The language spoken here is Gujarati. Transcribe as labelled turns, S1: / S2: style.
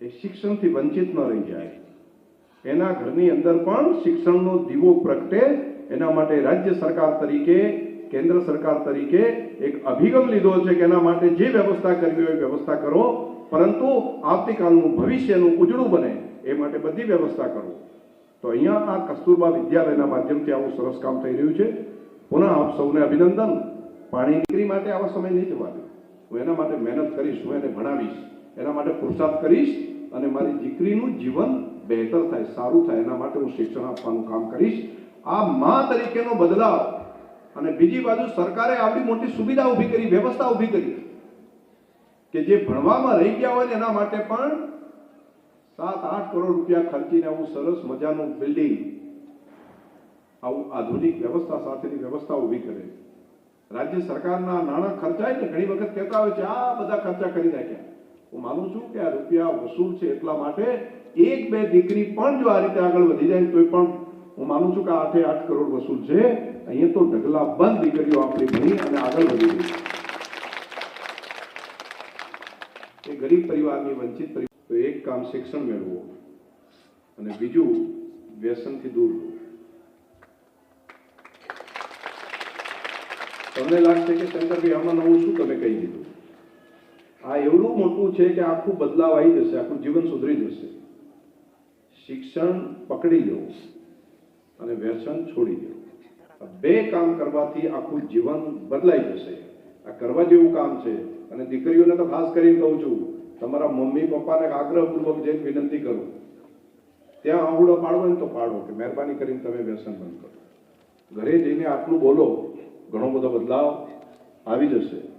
S1: એ શિક્ષણથી વંચિત ન રહી જાય. એના ઘરની અંદર પણ શિક્ષણનો દીવો પ્રગટે, એના માટે રાજ્ય સરકાર તરીકે, કેન્દ્ર સરકાર તરીકે એક અભિગમ લીધો છે કે એના માટે જે વ્યવસ્થા કરવી હોય વ્યવસ્થા કરો, પરંતુ આવતીકાલનું ભવિષ્યનું ઉજળું બને એ માટે બધી વ્યવસ્થા કરો. તો અહીંયા આ કસ્તુરબા વિદ્યાલયના માધ્યમથી આવું સરસ કામ થઈ રહ્યું છે. પુનઃ આપ સૌને અભિનંદન. પાણી નીકળી માટે આવા સમય નહીં જવા દઉં હું એના માટે મહેનત કરીશ, હું એને ભણાવીશ. એના માટે પુરુષાર્થ કરીશ અને મારી દીકરીનું જીવન બહેતર થાય, સારું થાય, એના માટે હું શિક્ષણ આપવાનું કામ કરીશ. આ મા તરીકેનો બદલાવ અને બીજી બાજુ સરકારે આવડી મોટી સુવિધા ઊભી કરી, વ્યવસ્થા ઊભી કરી કે જે ભણવામાં રહી ગયા હોય એના માટે પણ સાત આઠ કરોડ રૂપિયા ખર્ચીને આવું સરસ મજાનું બિલ્ડિંગ, આવું આધુનિક વ્યવસ્થા સાથેની વ્યવસ્થા ઊભી કરે. રાજ્ય સરકારના નાણાં ખર્ચાય ને ઘણી વખત કહેતા હોય છે, આ બધા ખર્ચા કરી નાખ્યા. હું માનું છું કે આ રૂપિયા વસૂલ છે એટલા માટે એક બે દીકરી પણ જો આ રીતે આગળ વધી જાય તો પણ હું માનું છું કે આઠે આઠ કરોડ વસૂલ છે. અહીંયા તો ઢગલા બંધ દીકરીઓ આપણી ભણી અને આગળ વધી ગઈ એ ગરીબ પરિવારની વંચિત તો એક કામ શિક્ષણ મેળવો અને બીજું વ્યસનથી દૂર તમને લાગશે કે શંકરભાઈ, આમાં નવું શું તમે કહી દીધું? આ એવડું મોટું છે કે આખું બદલાવ આવી જશે, આખું જીવન સુધરી જશે. શિક્ષણ પકડી લો અને વ્યસન છોડી દો. બે કામ કરવાથી આખું જીવન બદલાઈ જશે. આ કરવા જેવું કામ છે અને દીકરીઓને તો ખાસ કરીને કહું છું, તમારા મમ્મી પપ્પાને આગ્રહપૂર્વક જઈને વિનંતી કરો. ત્યાં આવડો પાડવો ને તો પાડો કે મહેરબાની કરીને તમે વ્યસન બંધ કરો. ઘરે જઈને આટલું બોલો, ઘણો બધો બદલાવ આવી જશે.